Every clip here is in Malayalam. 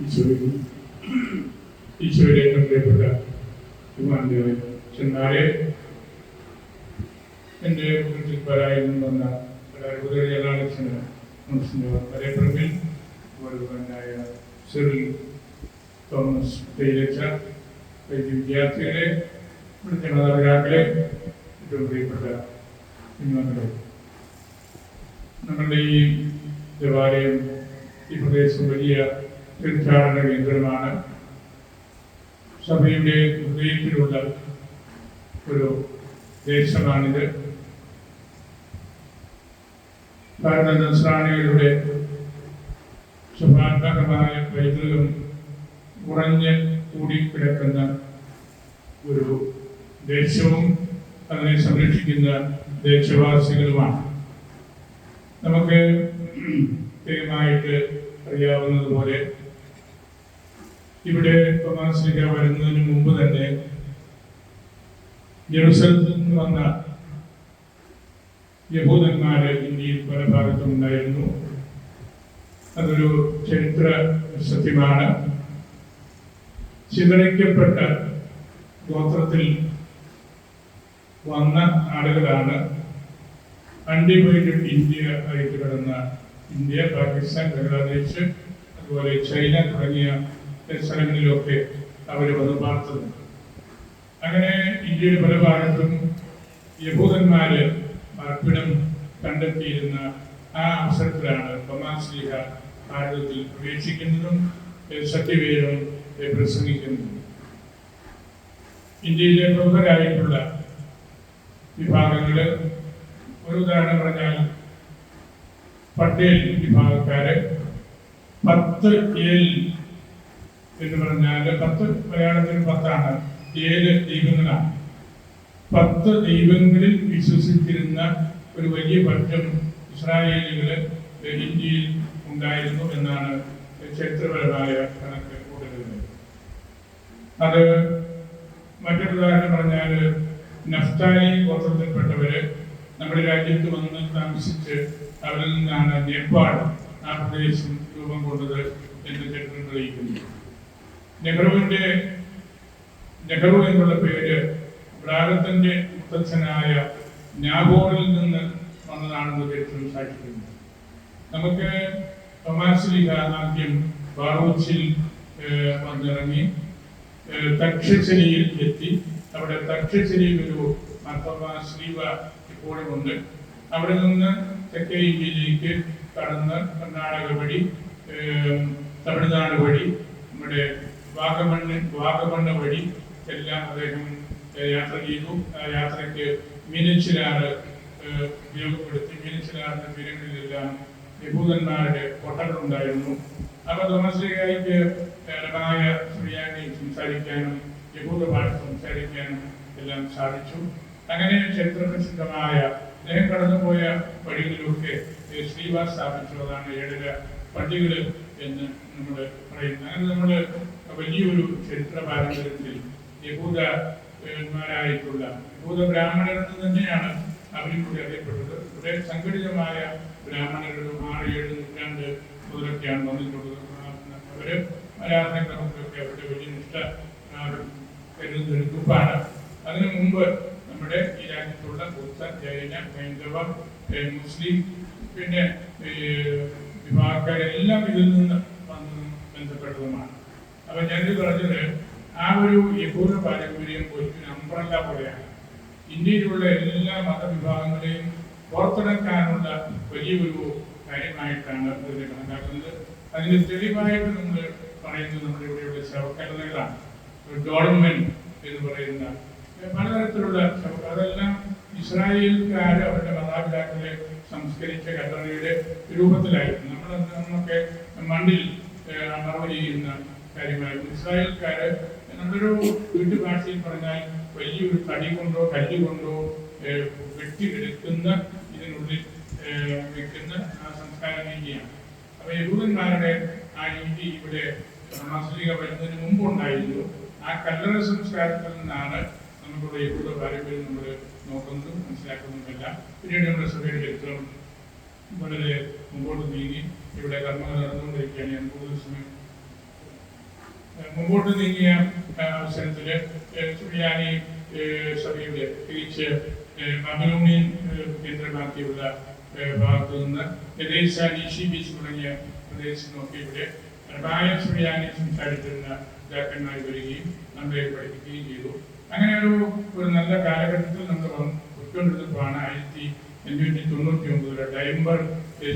ഈശോയിൽ ഈശോയിലെ ഏറ്റവും പ്രിയപ്പെട്ട ബഹുമാനദേവൻ ചെന്നാലെ എന്റെ വീട്ടിൽ പരായിരുന്നു വന്ന അത്ഭുതകരളാലക്ഷന് മനസ്സിന്റെ വരേപ്പറമ്പിൽ ബഹുമാനായ സിറിൽ തോമസ് തേലച്ച വൈദ്യ വിദ്യാർത്ഥികളെ ഇവിടുത്തെ മാതാപിതാക്കളെ ഏറ്റവും പ്രിയപ്പെട്ട കുഞ്ഞുമക്കളെ നമ്മളുടെ ഈ ദേവാലയം ഈ പ്രദേശം വലിയ തീർത്ഥാടന കേന്ദ്രമാണ്. സഭയുടെ ഹൃദയത്തിലുള്ള ഒരു ദേശമാണിത്. ഭാരത നസ്രാണികളുടെ ശുഭാത്മകമായ പൈതൃകം കുറഞ്ഞ് കൂടിക്കിടക്കുന്ന ഒരു ദേശവും അതിനെ സംരക്ഷിക്കുന്ന ദേശവാസികളുമാണ്. നമുക്ക് കൃത്യമായിട്ട് അറിയാവുന്നതുപോലെ ഇവിടെ തോമാശ്രീക വരുന്നതിന് മുമ്പ് തന്നെ ജെറുസലത്തിൽ നിന്ന് വന്ന യഹൂദന്മാര് ഇന്ത്യയിൽ പല ഭാഗത്തും ഉണ്ടായിരുന്നു. അതൊരു ചരിത്ര സത്യമാണ്. ചിതറിക്കപ്പെട്ട ഗോത്രത്തിൽ വന്ന ആളുകളാണ് അൺഡിവൈഡഡ് ഇന്ത്യ ആയിട്ട് കിടന്ന ഇന്ത്യ പാകിസ്ഥാൻ ബംഗ്ലാദേശ് അതുപോലെ ചൈന തുടങ്ങിയ സ്ഥലങ്ങളിലൊക്കെ അവർ വന്ന് പാർത്തത് അങ്ങനെ ഇന്ത്യയുടെ പല ഭാഗത്തും യഹൂദന്മാര് പാർപ്പിടം കണ്ടെത്തിയിരുന്ന ആ അവസരത്തിലാണ് പമാശ്രീഹ ഭാരതത്തിൽ പ്രവേശിക്കുന്നതും സത്യവേദം പ്രസംഗിക്കുന്നതും. ഇന്ത്യയിലെ പ്രമുഖരായിട്ടുള്ള വിഭാഗങ്ങൾ ഒരു ഉദാഹരണം പറഞ്ഞാൽ പട്ടേൽ വിഭാഗക്കാര് പത്ത് ഏൽ എന്ന് പറഞ്ഞാൽ പത്ത് മലയാളത്തിൽ പത്താണ്. ഏഴ് ദൈവങ്ങളാണ്. പത്ത് ദൈവങ്ങളിൽ വിശ്വസിച്ചിരുന്ന ഒരു വലിയ പക്ഷം ഇസ്രായേലികൾ ഇന്ത്യയിൽ ഉണ്ടായിരുന്നു എന്നാണ് ചരിത്രപരമായ കണക്ക് കൂട്ടുന്നത്. അത് മറ്റൊരു ഉദാഹരണം പറഞ്ഞാൽ നഫ്താലി ഗോത്രത്തിൽപ്പെട്ടവര് നമ്മുടെ രാജ്യത്ത് വന്ന് താമസിച്ച് അവരിൽ നിന്നാണ് നേപ്പാൾ ആ പ്രദേശം രൂപം കൊണ്ടത് എന്ന് ചരിത്രം തെളിയിക്കുന്നു. നെഹ്റുവിന്റെ നെഹ്റു എന്നുള്ള പേര് ഭാരതത്തിന്റെ മുത്തച്ഛനായ നാഗോറിൽ നിന്ന് വന്നതാണെന്ന് ചരിത്രം സാക്ഷിക്കുന്നു നമുക്ക് തോമാശ്ലീഹ ആദ്യം ബാറൂച്ചിൽ വന്നിറങ്ങി തക്ഷശിലയിൽ എത്തി. അവിടെ തക്ഷശിലയിൽ ഒരു മാർത്തോമാ ശ്രീവ ഇപ്പോഴും ഉണ്ട്. അവിടെ നിന്ന് തെക്കേ ഇന്ത്യയിലേക്ക് കടന്ന് കർണാടക വഴി തമിഴ്നാട് വഴി നമ്മുടെ വാഗമണ്ണ് വാഗമണ്ണ് വഴി എല്ലാം അദ്ദേഹം യാത്ര ചെയ്തു. ആ യാത്രയ്ക്ക് മീനച്ചിലാറ് ഉപയോഗപ്പെടുത്തി. മീനച്ചിലാറിന്റെ തീരങ്ങളിലെല്ലാം യഹൂദന്മാരുടെ കൊട്ടകളുണ്ടായിരുന്നു. അപ്പൊ തോമസ്ലിഹായിക്ക് ലഭമായ ശ്രീയാനി സംസാരിക്കാനും യഹൂദ ഭാഷ സംസാരിക്കാനും എല്ലാം സാധിച്ചു. അങ്ങനെ ചരിത്രപ്രസിദ്ധമായ അദ്ദേഹം കടന്നുപോയ വഴികളിലൊക്കെ ശ്രീവാസ് ശ്രീവാസ് സ്ഥാപിച്ചുള്ളതാണ് ഏഴര പള്ളികൾ എന്ന് നമ്മൾ പറയുന്നത്. അങ്ങനെ നമ്മൾ വലിയൊരു ചരിത്ര പാരമ്പര്യത്തിൽ യഹൂദ യഹൂദന്മാരായിട്ടുള്ള യഹൂദ ബ്രാഹ്മണർ എന്ന് തന്നെയാണ് അവരും കൂടി അറിയപ്പെട്ടത്. ഇവിടെ സംഘടിതമായ ബ്രാഹ്മണരും ആറ് ഏഴ് നൂറ്റാണ്ട് മുതലൊക്കെയാണ് വന്നിട്ടുള്ളത്. അവർ ആരാധനക്രമത്തിലൊക്കെ അവരുടെ വലിയ നിഷ്ഠ കരുതുന്ന ഗ്രൂപ്പാണ് അതിനു മുമ്പ് നമ്മുടെ ഈ രാജ്യത്തുള്ള ബുദ്ധ ജൈന ഹൈന്ദവ മുസ്ലിം പിന്നെ വിഭാഗക്കാരെല്ലാം ഇതിൽ നിന്ന് ബന്ധപ്പെട്ടതുമാണ്. അപ്പൊ ഞാനിത് പറഞ്ഞത് ആ ഒരു യഹൂദ പാരമ്പര്യം ഒരു അമ്പ്രല്ല പോലെയാണ്. ഇന്ത്യയിലുള്ള എല്ലാ മതവിഭാഗങ്ങളെയും പുറത്തിറക്കാനുള്ള വലിയൊരു കാര്യമായിട്ടാണ് ഇതിനെ കണക്കാക്കുന്നത്. അതിന് തെളിവായിട്ട് നമ്മൾ പറയുന്നത് നമ്മുടെ ഇവിടെയുള്ള ശവക്കലതകളാണ് ഗവൺമെന്റ് എന്ന് പറയുന്ന പലതരത്തിലുള്ള ശവക്ക അതെല്ലാം ഇസ്രായേൽക്കാർ അവരുടെ മാതാപിതാക്കളെ സംസ്കരിച്ച കല്ലറയുടെ രൂപത്തിലായിരുന്നു. നമ്മൾ നമ്മളൊക്കെ മണ്ണിൽ മറവ് ചെയ്യുന്ന കാര്യമായിരുന്നു ഇസ്രായേൽക്കാര് നമ്മളൊരു വീട്ടുഭാഷയിൽ പറഞ്ഞാൽ വലിയൊരു തടി കൊണ്ടോ കല്ല് കൊണ്ടോ വെട്ടി വെട്ടിയെടുക്കുന്ന ഇതിനുള്ളിൽ വെക്കുന്ന ആ സംസ്കാര രീതിയാണ് അപ്പൊ യഹൂദന്മാരുടെ ആ രീതി ഇവിടെ മാസ്ലിക വരുന്നതിന് മുമ്പ് ഉണ്ടായിരുന്നു. ആ കല്ലറ സംസ്കാരത്തിൽ നിന്നാണ് നമുക്കുള്ള യഹൂദ പാരമ്പര്യം നമ്മൾ നോക്കുന്നതും മനസ്സിലാക്കുന്നതുമെല്ലാം. പിന്നീട് നമ്മുടെ സഭയുടെ ചരിത്രം വളരെ മുമ്പോട്ട് നീങ്ങി. ഇവിടെ കർമ്മങ്ങൾ നടന്നുകൊണ്ടിരിക്കുകയാണ്. ഞാൻ കൂടുതൽ സമയം മുമ്പോട്ട് നീങ്ങിയ അവസരത്തിൽ സുറിയാനി ഏഹ് സഭയുടെ തിരിച്ച് ബാബിലോണിയൻ കേന്ദ്രമാക്കിയുള്ള ഭാഗത്തു നിന്ന് എദേശ ഈശി ബീച്ച് തുടങ്ങിയ പ്രദേശങ്ങളൊക്കെ ഇവിടെ പ്രധാന സുറിയാനി സംസാരിച്ചിരുന്ന പിതാക്കന്മാർ വരികയും നമ്മളെ പഠിപ്പിക്കുകയും ചെയ്തു. അങ്ങനെ ഒരു ഒരു നല്ല കാലഘട്ടത്തിൽ നമ്മൾ ഉൾക്കൊണ്ടിരുന്നപ്പോഴാണ് ആയിരത്തി അഞ്ഞൂറ്റി തൊണ്ണൂറ്റി ഒമ്പതിലെ ഡയംബർ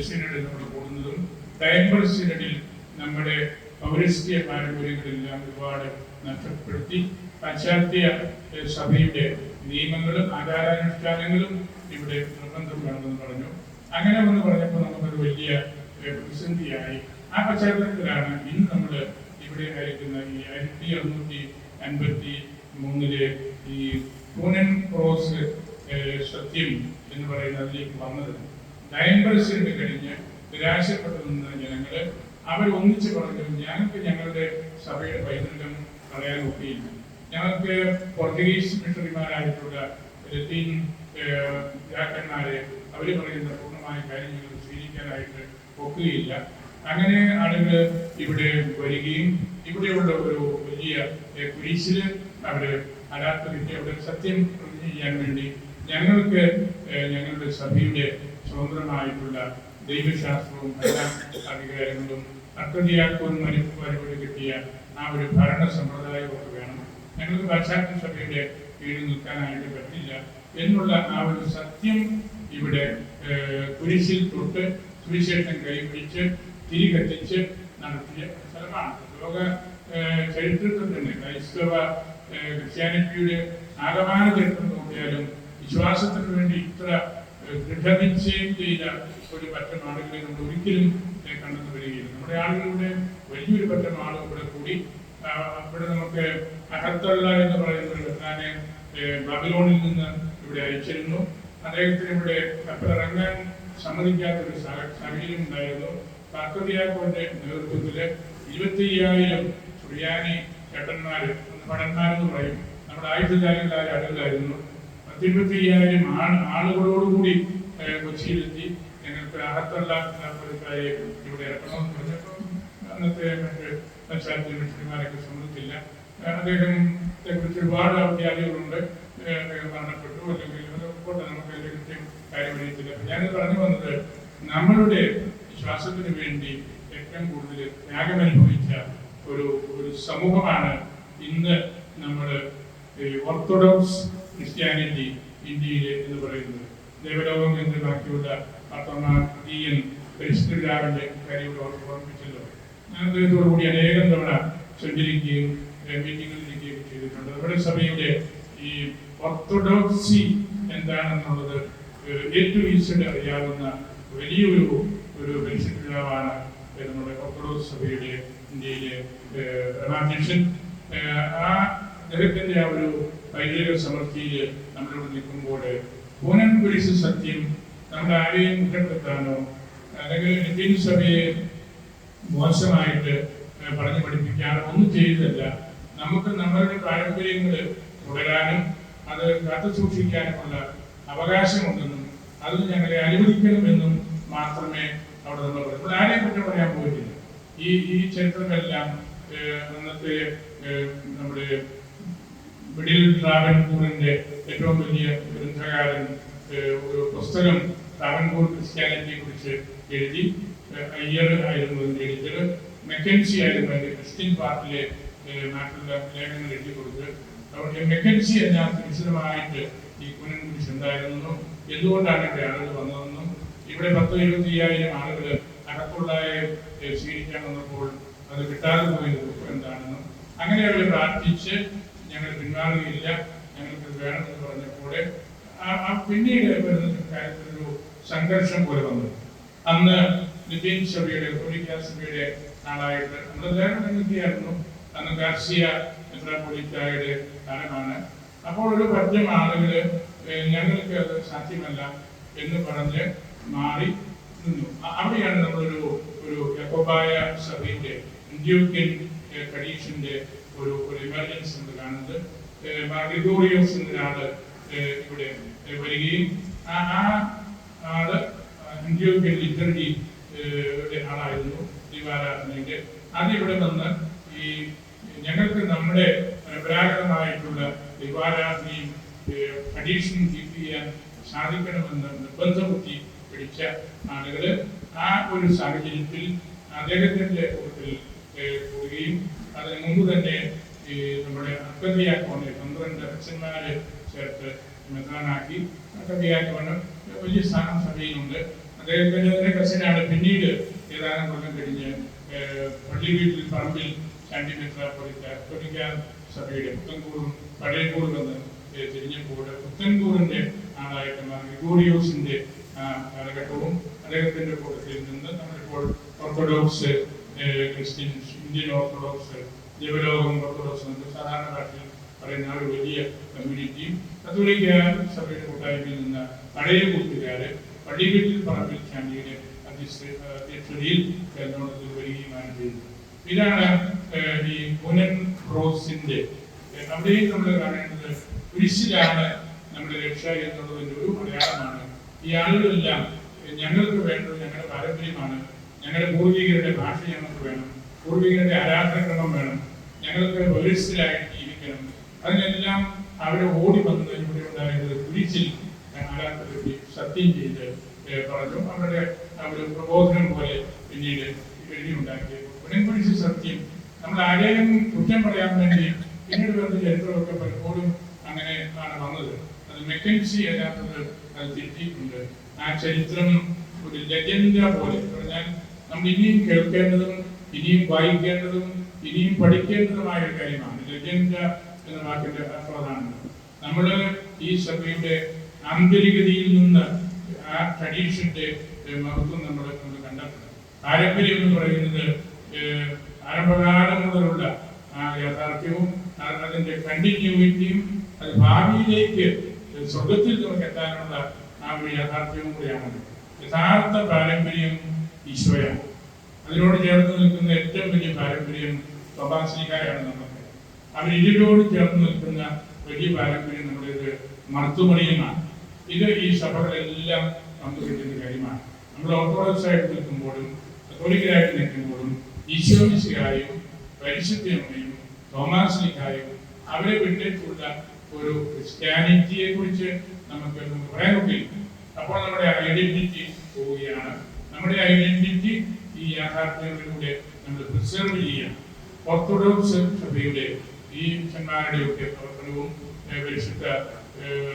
സിനഡിൽ നമ്മൾ കൂടുന്നതും ഡയംബർ സിനഡിൽ നമ്മുടെ പൗരസ്ത്യ പാരമ്പര്യങ്ങളെല്ലാം ഒരുപാട് നഷ്ടപ്പെടുത്തി. പാശ്ചാത്യ സഭയുടെ നിയമങ്ങളും ആചാരാനുഷ്ഠാനങ്ങളും ഇവിടെ നിർബന്ധം വേണമെന്ന് പറഞ്ഞു. അങ്ങനെ വന്ന് പറഞ്ഞപ്പോൾ നമുക്കൊരു വലിയ പ്രതിസന്ധിയായി. ആ പശ്ചാത്തലത്തിലാണ് ഇന്ന് നമ്മൾ ഇവിടെ ആയിരിക്കുന്ന ഈ ആയിരത്തി അറുന്നൂറ്റി അൻപത്തി മൂന്നിലെ ഈ പൂനൻ ക്രോസ് സത്യം എന്ന് പറയുന്ന അതിലേക്ക് വന്നത്. ഡയംബർസിന് കഴിഞ്ഞ് നിരാശപ്പെട്ടു നിന്ന ജനങ്ങൾ അവർ ഒന്നിച്ച് പറഞ്ഞു ഞങ്ങൾക്ക് ഞങ്ങളുടെ സഭയുടെ പൈതൃകം കളയാൻ ഒക്കെയില്ല. ഞങ്ങൾക്ക് പോർച്ചുഗീസ് മിഷണറിമാരായിട്ടുള്ള ലത്തീൻ പിതാക്കന്മാരെ അവർ പറയുന്ന പൂർണമായ കാര്യങ്ങൾ സ്വീകരിക്കാനായിട്ട് ഒക്കുകയില്ല അങ്ങനെ ആളുകൾ ഇവിടെ വരികയും ഇവിടെയുള്ള ഒരു വലിയ കുരിശിൽ അവർ അരാത്രിക്ക് അവിടെ സത്യം പ്രതിജ്ഞ ചെയ്യാൻ വേണ്ടി ഞങ്ങൾക്ക് ഞങ്ങളുടെ സഭയുടെ സ്വതന്ത്രമായിട്ടുള്ള ദൈവശാസ്ത്രവും എല്ലാ അധികാരങ്ങളും അർത്ഥതിയാക്കവും മനുഷ്യമാരോട് കിട്ടിയ ആ ഒരു ഭരണ സമ്പ്രദായമൊക്കെ വേണം. ഞങ്ങൾക്ക് പാശ്ചാത്യ സഭയുടെ കീഴിൽ നിൽക്കാനായിട്ട് പറ്റില്ല എന്നുള്ള ആ ഒരു സത്യം ഇവിടെ കുരിശിൽ തൊട്ട് സുവിശേഷം കൈപിടിച്ച് തിരി കത്തിച്ച് നടത്തിയ സ്ഥലമാണ്. ലോക ചരിത്രത്തിൽ തന്നെ ക്രൈസ്തവ ക്രിസ്ത്യാനിറ്റിയുടെ ആകമാന ചരിത്രം നോക്കിയാലും വിശ്വാസത്തിന് വേണ്ടി ഇത്ര ദൃഢനിശ്ചയം ചെയ്ത ഒരു പറ്റം ആളുകളെ നമ്മൾ ഒരിക്കലും കണ്ടെന്നു വരികയില്ല നമ്മുടെ ആളുകളുടെ വലിയൊരു പറ്റം ആളുകൾ ഇവിടെ കൂടി ഇവിടെ നമുക്ക് അഹത്തള്ള എന്ന് പറയുന്ന ഒരു വെട്ടാനെ ബബിലോണിൽ നിന്ന് ഇവിടെ അയച്ചിരുന്നു. അദ്ദേഹത്തിന് ഇവിടെ കപ്പലിറങ്ങാൻ സമ്മതിക്കാത്ത ഒരു സാഹ- സാഹചര്യം ഉണ്ടായിരുന്നു. പാർക്കതിയാക്കോന്റെ നേതൃത്വത്തിൽ ഇരുപത്തി അയ്യായിരം സുറിയാനി ചേട്ടന്മാര് ഭടന്മാരെന്ന് പറയും. നമ്മുടെ ആയുധധാരികളായ ആളുകളായിരുന്നു. പത്തിരുപത്തി അയ്യായിരം ആളുകളോടുകൂടി കൊച്ചിയിലെത്തി. ഞങ്ങൾക്ക് അഹത്തുള്ള പുരക്കാരെ ഇവിടെ ഇറക്കണമെന്ന് പറഞ്ഞപ്പോൾ അന്നത്തെ മറ്റ് പശ്ചാത്തല മിഷണറിമാരൊക്കെ സമ്മതിച്ചില്ല അദ്ദേഹത്തെ കുറിച്ച് ഒരുപാട് വ്യാധികളുണ്ട് അദ്ദേഹം മരണപ്പെട്ടു അല്ലെങ്കിൽ അത് പോട്ടെ നമുക്ക് അതിന്റെ കൃത്യം കാര്യം അറിയത്തില്ല ഞാനിത് പറഞ്ഞു വന്നത് നമ്മളുടെ വിശ്വാസത്തിന് വേണ്ടി ഏറ്റവും കൂടുതൽ ത്യാഗം അനുഭവിച്ച ഒരു ഒരു സമൂഹമാണ് ഇന്ന് നമ്മൾ ഓർത്തഡോക്സ് ക്രിസ്ത്യാനിറ്റി ഇന്ത്യയിൽ എന്ന് പറയുന്നത് ദേവലോകം കേന്ദ്രമാക്കിയുള്ള പത്തൊമ്പതീയൻ പരിശുദ്ധരാവിന്റെ കാര്യം ഇവിടെ ഓർമ്മ- ഓർമ്മിപ്പിച്ചല്ലോ ഞാൻ അദ്ദേഹത്തോടുകൂടി അനേകം തവണ സഞ്ചരിക്കുകയും മീറ്റിങ്ങുകളിലിരിക്കുകയും ചെയ്തിട്ടുണ്ട്. നമ്മുടെ സഭയുടെ ഈ ഓർത്തഡോക്സി എന്താണെന്നുള്ളത് ഏറ്റവും ഈശ്വരൻ അറിയാവുന്ന വലിയൊരു ഒരു പരിശുദ്ധരാവാണ് നമ്മുടെ ഓർത്തഡോക്സ് സഭയുടെ ഇന്ത്യയിലെ ഏഹ്, ആ അദ്ദേഹത്തിന്റെ ആ ഒരു പൈതൃക സമൃദ്ധിയിൽ നമ്മളിവിടെ നിൽക്കുമ്പോൾ പൂനൻ കുരിശ് സത്യം നമ്മുടെ ആരെയും കുറ്റപ്പെടുത്താനോ അല്ലെങ്കിൽ ഇന്ത്യൻ സഭയെ മോശമായിട്ട് പറഞ്ഞു പഠിപ്പിക്കാനോ ഒന്നും ചെയ്തതല്ല നമുക്ക് നമ്മളുടെ പാരമ്പര്യങ്ങൾ തുടരാനും അത് കാത്തു സൂക്ഷിക്കാനുമുള്ള അവകാശമുണ്ടെന്നും അത് ഞങ്ങളെ അനുവദിക്കണമെന്നും മാത്രമേ അവിടെ നമ്മൾ പറയൂ. ഇവിടെ ആരെയും കുറ്റം പറയാൻ പോയിട്ടില്ല ഈ ഈ ചരിത്രമെല്ലാം അന്നത്തെ നമ്മുടെ മിഡിൽ ട്രാവൻകൂറിന്റെ ഏറ്റവും വലിയ ഗ്രന്ഥകാരൻ പുസ്തകം ട്രാവൻകൂർ ക്രിസ്ത്യാനിറ്റിയെ കുറിച്ച് എഴുതി അയ്യർ ആയിരുന്നു അതിന്റെ എഡിറ്റർ മെക്കൻസി ആയിരുന്നു അതിന്റെ ക്രിസ്ത്യൻ പാർട്ടിലെ ഏഹ്, നാട്ടിലുള്ള ലേഖനങ്ങൾ എഴുതി കൊടുത്ത് അതുകൊണ്ട് മെക്കൻസി എന്ന വിശദമായിട്ട് ഈ കുനൻ കുരിശ് ഉണ്ടായിരുന്നു എന്തുകൊണ്ടാണ് ഇവിടെ ആളുകൾ വന്നതെന്നും? ഇവിടെ പത്ത് ഇരുപത്തി അയ്യായിരം ആളുകൾ അടക്കുള്ളായെ സ്വീകരിക്കാൻ വന്നപ്പോൾ അത് കിട്ടാതെ പോയത് എന്താണെന്നും അങ്ങനെ അവർ പ്രാർത്ഥിച്ച് ഞങ്ങൾ പിന്മാറുകയില്ല വേണമെന്ന് പറഞ്ഞപ്പോൾ പിന്നീട് വരുന്ന കാര്യത്തിലൊരു സംഘർഷം പോലെ വന്നു. അന്ന് നിതിൻ സഭയുടെ കത്തോലിക്ക സഭയുടെ നാളായിട്ട് നമ്മുടെ ദേവനഗതിയായിരുന്നു അന്ന് ഗാർസിയ മെത്രാപ്പൊലിത്തായുടെ കാലമാണ്. അപ്പോൾ ഒരു ആളുകൾ ഏഹ്, ഞങ്ങൾക്ക് അത് സാധ്യമല്ല എന്ന് പറഞ്ഞ് മാറി നിന്നു. അവിടെയാണ് നമ്മളൊരു ഒരു യക്കോബായ സഭയുടെ ഇന്ത്യൻ ട്രഡീഷന്റെ ഒരു ഒരു എമർജൻസി നമ്മൾ കാണുന്നത്. ഗ്രിഗോറിയോസ് എന്നൊരാൾ ഇവിടെ വരികയും ആ ആൾ ഇന്ത്യോക്യൻ ലിറ്റർജി ആളായിരുന്നു ദിവാരാധനയുടെ അത് ഇവിടെ വന്ന് ഈ ഞങ്ങൾക്ക് നമ്മുടെ പരമ്പരാഗതമായിട്ടുള്ള ദിവാരാധനയും അഡീഷൻ കീപ്പ് ചെയ്യാൻ സാധിക്കണമെന്ന് നിർബന്ധബുദ്ധി പിടിച്ച ആളുകൾ ആ ഒരു സാഹചര്യത്തിൽ അദ്ദേഹത്തിന്റെ കൂട്ടത്തിൽ കൂടുകയും അതിന് മുമ്പ് തന്നെ അക്കബിയാക്കോണെ പന്ത്രണ്ട് അച്ഛന്മാരെ ചേർത്ത് മെത്രാനാക്കി അക്കബിയാക്കോണ് വലിയ സ്ഥാനം സഭയിലുണ്ട്. അദ്ദേഹത്തിന്റെ തന്നെ കസിനാണ് പിന്നീട് ഏതാനും കൊല്ലം കഴിഞ്ഞ് പള്ളി വീട്ടിൽ പറമ്പിൽ ചാണ്ടി മെത്രാപ്പൊലിക്ക പൊലിക്ക സഭയുടെ പുത്തൻകൂറും പഴയകൂറും എന്ന് തിരിഞ്ഞപ്പോൾ പുത്തൻകൂറിന്റെ ആളായിട്ട് ആ, കാലഘട്ടവും അദ്ദേഹത്തിന്റെ കൂട്ടത്തിൽ നിന്ന് നമ്മളിപ്പോൾ Orthodox Christians Indian Orthodox Devalokam പുറത്തുള്ള സാധാരണ ഭാഷയിൽ പറയുന്ന ഒരു വലിയ കമ്മ്യൂണിറ്റിയും കത്തോലിക്ക സഭയുടെ കൂട്ടായ്മയിൽ നിന്ന് പഴയ കൂട്ടുകാര് പള്ളി വീട്ടിൽ പറമ്പിൽ ചാണ്ടിയുടെ അധ്യക്ഷ- അധ്യക്ഷതയിൽ കേന്ദ്രത്തിൽ വരികയുമാണ് ചെയ്തത് ഇതാണ് ഈ പുനൻ റോസിന്റെ അവിടെയും നമ്മൾ കാണേണ്ടത് കുരിശിലാണ് നമ്മുടെ രക്ഷ എന്നുള്ളതിന്റെ ഒരു അടയാളമാണ് ഈ ആളുകളെല്ലാം ഞങ്ങൾക്ക് വേണ്ടത് ഞങ്ങളുടെ പാരമ്പര്യമാണ് ഞങ്ങളുടെ പൂർവികരുടെ ഭാഷ ഞങ്ങൾക്ക് വേണം. പൂർവികരുടെ ആരാധനകളും വേണം. ഞങ്ങൾക്ക് വേഴ്സിലായി ജീവിക്കണം. അതിനെല്ലാം അവരെ ഓടി വന്നതിലൂടെ ഉണ്ടായത് കുരിശിൽ ആരാധന സത്യം ചെയ്ത് പറഞ്ഞു. അവരുടെ ഒരു പ്രബോധനം പോലെ പിന്നീട് എഴുതിയുണ്ടാക്കിയത്. ഉടൻകുരിശ് സത്യം. നമ്മൾ ആരെയും കുറ്റം പറയാൻ വേണ്ടി പിന്നീട് വരുന്ന ചരിത്രമൊക്കെ പലപ്പോഴും അങ്ങനെ ആണ് വന്നത്. അത് മെക്കൻസി അല്ലാത്തത് അത് തിരുത്തിയിട്ടുണ്ട് ആ ചരിത്രം ഒരു ലജൻഡ പോലെ. പറഞ്ഞാൽ നമ്മൾ ഇനിയും കേൾക്കേണ്ടതും ഇനിയും വായിക്കേണ്ടതും ഇനിയും പഠിക്കേണ്ടതുമായ ഒരു കാര്യമാണ്. ലെജൻഡ എന്ന വാക്കിന്റെ അർത്ഥം നമ്മൾ ഈ സഭയുടെ ആന്തരികതയിൽ നിന്ന് ആ ട്രഡീഷന്റെ മഹത്വം നമ്മൾ നമ്മൾ കണ്ടെത്തണം. പാരമ്പര്യം എന്ന് പറയുന്നത് ആരംഭകാലം മുതലുള്ള ആ യാഥാർത്ഥ്യവും അതിന്റെ കണ്ടിന്യൂവിറ്റിയും അത് ഭാവിയിലേക്ക് സ്വർഗത്തിൽ നമുക്ക് എത്താനുള്ള ആ ഒരു യാഥാർത്ഥ്യവും കൂടിയാണ് യഥാർത്ഥ പാരമ്പര്യം ഈശോയാണ്. അതിനോട് ചേർന്ന് നിൽക്കുന്ന ഏറ്റവും വലിയ പാരമ്പര്യം നമുക്ക് അവർ ഇതിനോട് ചേർന്ന് നിൽക്കുന്ന വലിയ പാരമ്പര്യം നമ്മുടേത് മർത്തുമണിയുമാണ്. ഇത് ഈ സഭകളെല്ലാം നമുക്ക് കിട്ടുന്ന കാര്യമാണ്. നമ്മൾ ഓർത്തഡോക്സ് ആയിട്ട് നിൽക്കുമ്പോഴും കത്തോലിക്കരായിട്ട് നിൽക്കുമ്പോഴും ഈശോമിശിയായും പരിശുദ്ധമ്മയും തോമാസ്ലിക്കായും അവരെ വിട്ടിട്ടുള്ള ഒരു ക്രിസ്ത്യാനിറ്റിയെ കുറിച്ച് നമുക്ക് പറയാൻ കഴിയും അപ്പോൾ നമ്മുടെ ഐഡന്റിറ്റി പോവുകയാണ്. നമ്മുടെ ഐഡന്റിറ്റി യാഥാർത്ഥ്യങ്ങളിലൂടെ നമ്മൾ പ്രിസർവ് ചെയ്യാം ഓർത്തഡോക്സ് സഭയുടെ ഈ അച്ഛന്മാരുടെ ഒക്കെ പ്രവർത്തനവും പരിശുദ്ധ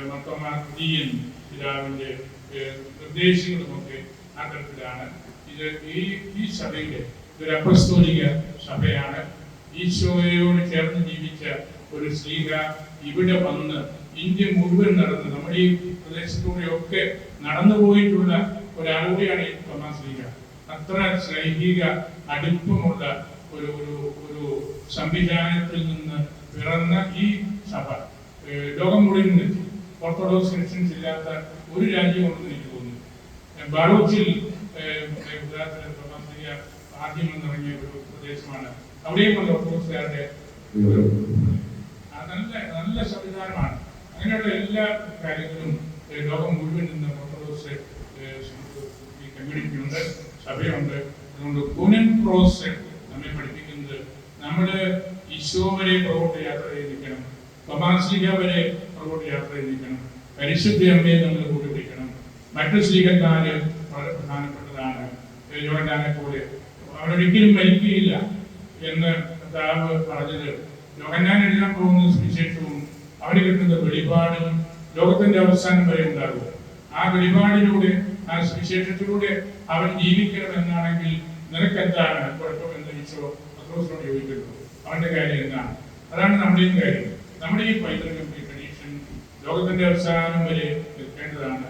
മത്തമാതീയൻ പിതാവിന്റെ ഏഹ്, നിർദ്ദേശങ്ങളുമൊക്കെ ആ തരത്തിലാണ് ഇത് ഈ ഈ സഭയുടെ ഒരു അപസ്തോലിക സഭയാണ്. ഈശോയോട് ചേർന്ന് ജീവിച്ച ഒരു സ്ത്രീക ഇവിടെ വന്ന് ഇന്ത്യ മുഴുവൻ നടന്ന് നമ്മുടെ ഈ പ്രദേശത്തൂടെ ഒക്കെ നടന്നു പോയിട്ടുള്ള ഒരാളുകൂടിയാണ് ഈ തോമാസ് ലീഗ അത്ര ശ്ലൈഹിക അടുപ്പമുള്ള ഒരു ഒരു ഒരു സംവിധാനത്തിൽ നിന്ന് പിറന്ന ഈ സഭ ലോകം മുഴുവൻ ഓർത്തഡോക്സ് ക്രിസ്ത്യൻസ് ഇല്ലാത്ത ഒരു രാജ്യം ഉണ്ടെന്ന് എനിക്ക് തോന്നുന്നു ബറോച്ചിൽ ഗുജറാത്തിലെ ലീഗ ആദ്യം ഇറങ്ങിയ ഒരു പ്രദേശമാണ്. അവിടെയും കൊണ്ട് ഓർത്തഡോക്സുകാരുടെ നല്ല നല്ല സംവിധാനമാണ്. അങ്ങനെയുള്ള എല്ലാ കാര്യങ്ങളും ലോകം മുഴുവൻ നിന്ന് ഓർത്തഡോക്സ് കമ്മ്യൂണിറ്റി ഉണ്ട് സഭയുണ്ട്. അതുകൊണ്ട് പൂനൻ ക്രോസ് നമ്മെ പഠിപ്പിക്കുന്നത് നമ്മൾ ഈശോ വരെ പുറകോട്ട് യാത്ര ചെയ്ത് നിൽക്കണം. തോമാസ്ലിക വരെ പുറകോട്ട് യാത്ര ചെയ്ത് നിൽക്കണം. പരിശുദ്ധ അമ്മയെ നമ്മൾ കൂടി പിടിക്കണം മറ്റു സ്ത്രീകന്മാര് വളരെ പ്രധാനപ്പെട്ടതാണ്. യോഹന്നാനെ പോലെ. അവരൊരിക്കലും മരിക്കുകയില്ല എന്ന് കർത്താവ് പറഞ്ഞത്. യോഹന്നാൻ എഴുതാൻ പോകുന്ന സുവിശേഷവും അവന് കിട്ടുന്ന വെളിപാടും ലോകത്തിന്റെ അവസാനം വരെ ഉണ്ടാകും. ആ വെളിപാടിലൂടെ ആ സുവിശേഷത്തിലൂടെ അവൻ ജീവിക്കണം എന്നാണെങ്കിൽ നിനക്ക് എന്താണ് കുഴപ്പമെന്ന് ചോദിച്ചോ പത്രോസിനോട് ചോദിക്കുന്നു. അവന്റെ കാര്യം എന്താണ്? അതാണ് നമ്മുടെയും കാര്യം. നമ്മുടെ ഈ പൈതൃകം ഈ ട്രഡീഷൻ ലോകത്തിന്റെ അവസാനം വരെ നിൽക്കേണ്ടതാണ്.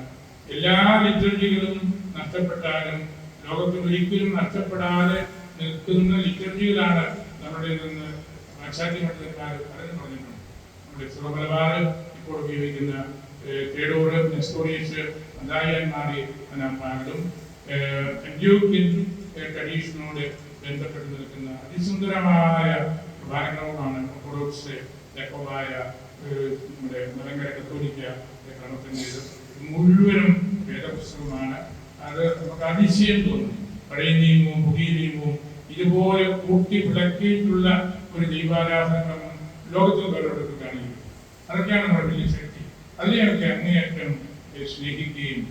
എല്ലാ ലിറ്റർജികളും നഷ്ടപ്പെട്ടാലും ലോകത്തിൽ ഒരിക്കലും നഷ്ടപ്പെടാതെ നിൽക്കുന്ന ലിറ്റർജികളാണ് നമ്മുടെ നിന്ന് പാശ്ചാത്യമണ്ഡലക്കാർ പറഞ്ഞു പറഞ്ഞിട്ടുണ്ട്. നമ്മുടെ സുഖമലബാർ ഇപ്പോൾ ഉപയോഗിക്കുന്ന ഏഹ്, തേടൂർ നെസ്തോറിയസ് മാറി അനാപ്പാടും എൻഡ്യൂക്കിൻ ട്രഡീഷനോട് ബന്ധപ്പെട്ട് നിൽക്കുന്ന അതിസുന്ദരമായ ഭാരതവുമാണ് ഓർത്തഡോക്സ് ഏഹ്, നമ്മുടെ മലങ്കര കത്തോലിക്ക ക്രമത്തിന്റെത് മുഴുവനും വേദപുസ്തകമാണ്. അത് നമുക്ക് അതിശയം തോന്നി. പഴയ നിയമവും പുതിയ നിയമവും ഇതുപോലെ കൂട്ടി വിളക്കിയിട്ടുള്ള ഒരു ദൈവാരാധന ലോകത്തിൽ ലോകത്തിൽ കാണിക്കും അതൊക്കെയാണ് നമ്മുടെ വലിയ ശക്തി. അതിനെയൊക്കെ അങ്ങേയറ്റം സ്നേഹിക്കുകയും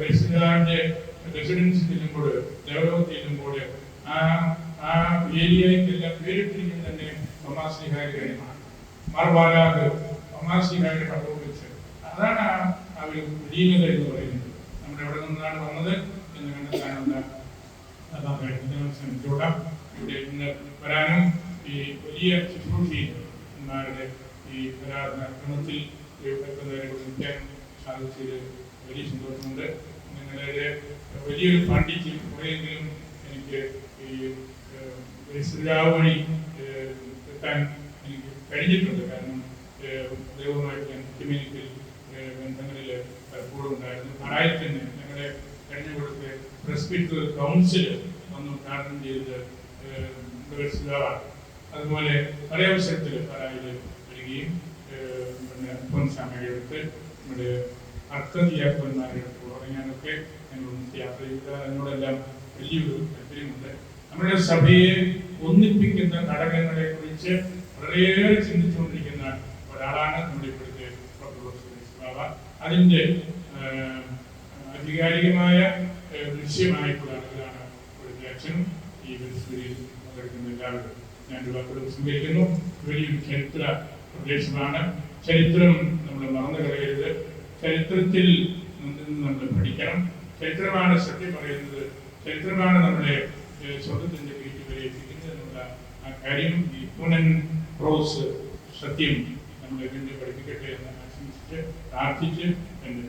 റെസിഡാന്റെ റെസിഡൻസ് ചെല്ലുമ്പോൾ ദേവലോകത്ത് ചെല്ലുമ്പോൾ ആ ആ ഏരിയയ്ക്കെല്ലാം പേരിട്ടിരിക്കുന്നത് തന്നെ തോമാശ്രീഹാരി കാര്യമാണ്. മാർബാലാഗ് തോമാശ്രീഹാരിയുടെ പട്ടവും വെച്ച് അതാണ് ആ ഒരു ലീനത എന്ന് പറയുന്നത്. നമ്മൾ എവിടെ നിന്നാണ് വന്നത് എന്ന് കണ്ടെത്താനുള്ള ശ്രമിച്ചോളാം ഇവിടെ ഇന്ന് വരാനും ഈ വലിയ ശുശ്രൂഷന്മാരുടെ ഈ ആരാധന ക്രമത്തിൽ നിൽക്കാൻ സാധിച്ചതിൽ വലിയ സന്തോഷമുണ്ട്. നിങ്ങളുടെ വലിയൊരു പാണ്ഡിത്യം കുറെയെങ്കിലും എനിക്ക് ഈ ശ്രീരാവ് വഴി എത്താൻ എനിക്ക് കഴിഞ്ഞിട്ടുണ്ട്. കാരണം ദൈവമായിട്ട് ഞാൻ മുഖ്യമേനിക്കിൽ ബന്ധങ്ങളിൽ പലപ്പോഴും ഉണ്ടായിരുന്നു. ആറായിരത്തിന് ഞങ്ങളുടെ കഴിഞ്ഞ കൊടുത്ത് പ്രസ്പിറ്റ് കൗൺസിൽ വന്ന് ഉദ്ഘാടനം ചെയ്തത് അതുപോലെ പല അവസരത്തിൽ പാലായിൽ വരികയും പിന്നെ പൊൻസാമയുടെ അടുത്ത് നമ്മുടെ അർത്ഥതിയാക്കന്മാരുടെ അടുത്ത് തുടങ്ങാനൊക്കെ യാത്ര ചെയ്ത അതിനോടെല്ലാം വലിയൊരു താല്പര്യമുണ്ട്. നമ്മുടെ സഭയെ ഒന്നിപ്പിക്കുന്ന ഘടകങ്ങളെ കുറിച്ച് വളരെയേറെ ചിന്തിച്ചുകൊണ്ടിരിക്കുന്ന ഒരാളാണ് നമ്മുടെ ഇപ്പോഴത്തെ ബാബ. അതിന്റെ ആധികാരികമായ ദൃശ്യമായിട്ടുള്ള ഇവിടുത്തെ അച്ഛനും ഈ പരിസ്ഥിതിയിൽ പങ്കെടുക്കുന്ന എല്ലാവരും. ഞാൻ വാക്കുകൾ സ്വീകരിക്കുന്നു വലിയൊരു ചരിത്ര പ്രദേശമാണ്. ചരിത്രം നമ്മൾ മറന്നു കളയരുത്. ചരിത്രത്തിൽ നമ്മൾ പഠിക്കണം. ചരിത്രമാണ് സത്യം പറയുന്നത്. ചരിത്രമാണ് നമ്മളെ ഏഹ്, സ്വർഗത്തിന്റെ വീട്ടിൽ വരെ എത്തിക്കുന്നത് എന്നുള്ള ആ കാര്യം ഈ പൂനൻ റോസ് സത്യം നമ്മളെ പഠിപ്പിക്കട്ടെ എന്ന് ആശംസിച്ച് പ്രാർത്ഥിച്ച് എന്റെ